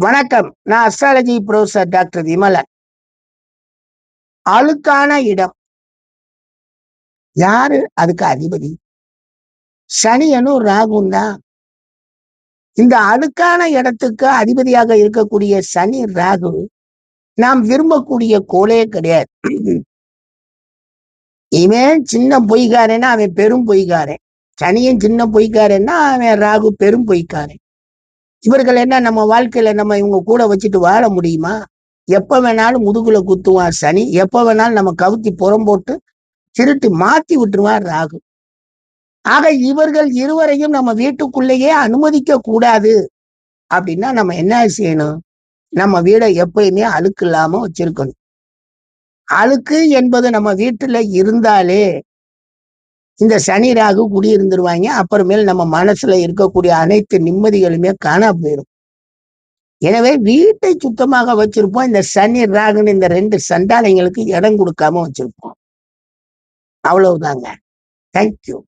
வணக்கம். நான் astrology professor doctor Vimalan. அழுக்கான இடம். யாரு? அதுக்கு அதிபதி. சனியனும் ராகும் தான். இந்த அழுக்கான இடத்துக்கு அதிபதியாக இருக்கக்கூடிய சனி ராகு நாம் விரும்பக்கூடிய கோலே கிடையாது. இவன் சின்ன பொய்காரன்னா அவன் பெரும் பொய்காரன். சனியன் சின்ன பொய்க்காரன்னா அவன் ராகு பெரும் பொய்க்காரன் இவர்கள் என்ன நம்ம வாழ்க்கையில நம்ம இவங்க கூட வச்சுட்டு வாழ முடியுமா? எப்ப வேணாலும் முதுகுல குத்துவான் சனி. எப்ப வேணாலும் நம்ம கவுத்தி புறம் போட்டு திருட்டு மாத்தி விட்டுருவான் ராகு. ஆக இவர்கள் இருவரையும் நம்ம வீட்டுக்குள்ளேயே அனுமதிக்க கூடாது. அப்படின்னா நம்ம என்ன செய்யணும்? நம்ம வீடை எப்பயுமே அழுக்கு இல்லாம வச்சிருக்கணும். அழுக்கு என்பது நம்ம வீட்டுல இருந்தாலே இந்த சனி ராகு குடியிருந்துருவாங்க அப்புறமேல் நம்ம மனசுல இருக்கக்கூடிய அனைத்து நிம்மதிகளுமே காணா போயிடும் எனவே வீட்டை சுத்தமாக வச்சிருப்போம். இந்த சனி ராகுன்னு இந்த ரெண்டு சண்டாளைங்களுக்கு இடம் கொடுக்காம வச்சிருப்போம். அவ்வளவுதாங்க. தேங்க்யூ